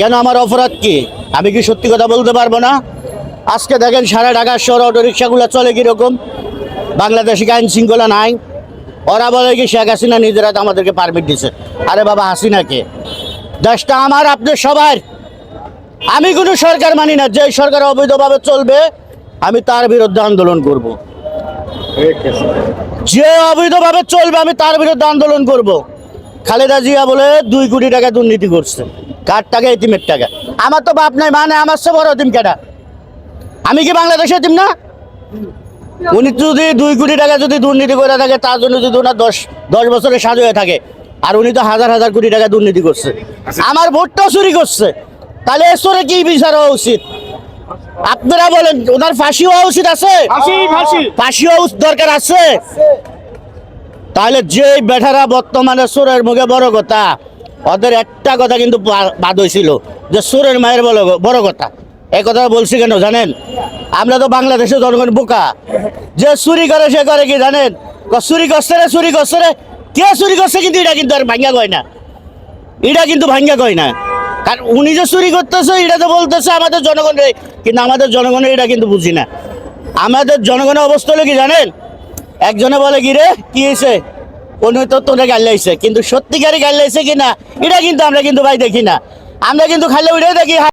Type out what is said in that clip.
কেন আমার অপরাধ কি? আমি কি সত্যি কথা বলতে পারব না? আজকে দেখেন সারা ঢাকা শহর অটো রিক্সাগুলো চলে কীরকম? বাংলাদেশে আইন শৃঙ্খলা নাই? ওরা বলে কি শেখ হাসিনা নিজেরা তো আমাদেরকে পারমিট দিছে। আরে বাবা হাসিনাকে দেশটা আমার আপনার সবার। আমি কোনো সরকার মানি না যে সরকার অবৈধভাবে চলবে, আমি তার বিরুদ্ধে আন্দোলন করব। যে অবৈধভাবে চলবে, আমি তার বিরুদ্ধে আন্দোলন করব। খালেদা জিয়া বলে দুই কোটি টাকা দুর্নীতি করছে। কার টাকা এতিমের টাকা আমার তো বাপ নাই মানে আমার সে বড় এতিম কেটা আমি কি বাংলাদেশে এতিম না? উনি যদি দুই কোটি টাকা যদি দুর্নীতি করে থাকে তার জন্য যদি ওনার দশ দশ বছরের সাজু হয়ে থাকে আর উনি তো হাজার হাজার কোটি টাকা দুর্নীতি করছে। আমার ভোটটাও চুরি করছে। তাহলে এসরে কি বিচার হওয়া উচিত? আপনারা বলেন ওনার ফাঁসি হওয়া উচিত আছে? ফাঁসি হওয়া দরকার আছে? তাহলে যে বেঠারা বর্তমানে সুরের মুখে বড় কথা ওদের একটা কথা কিন্তু বাদ হয়েছিল যে সুরের মায়ের বড় বড় কথা। এই কথা বলছি কেন, জানেন? আমরা তো বাংলাদেশের জনগণ বোকা। যে চুরি করে, সে করে কি, জানেন? চুরি করছে রে, চুরি করছে রে। কে চুরি করছে কিন্তু এটা কিন্তু আর ভাঙ্গা কয় না। এটা কিন্তু ভাঙ্গা কয় না। কারণ উনি যে চুরি করতেছে, এটা তো বলতেছে আমাদের জনগণের কিন্তু আমাদের জনগণের এটা কিন্তু বুঝি না। আমাদের জনগণের অবস্থা হলো কি, জানেন? একজনে বলে, কি রে? কি হয়েছে উনি তো তোরে গাল্লাইছে কিন্তু সত্যিকারে গাল্লাইছে কিনা, এটা কিন্তু আমরা কিন্তু ভাই দেখি না। আমরা কিন্তু খালি উঠে দেখি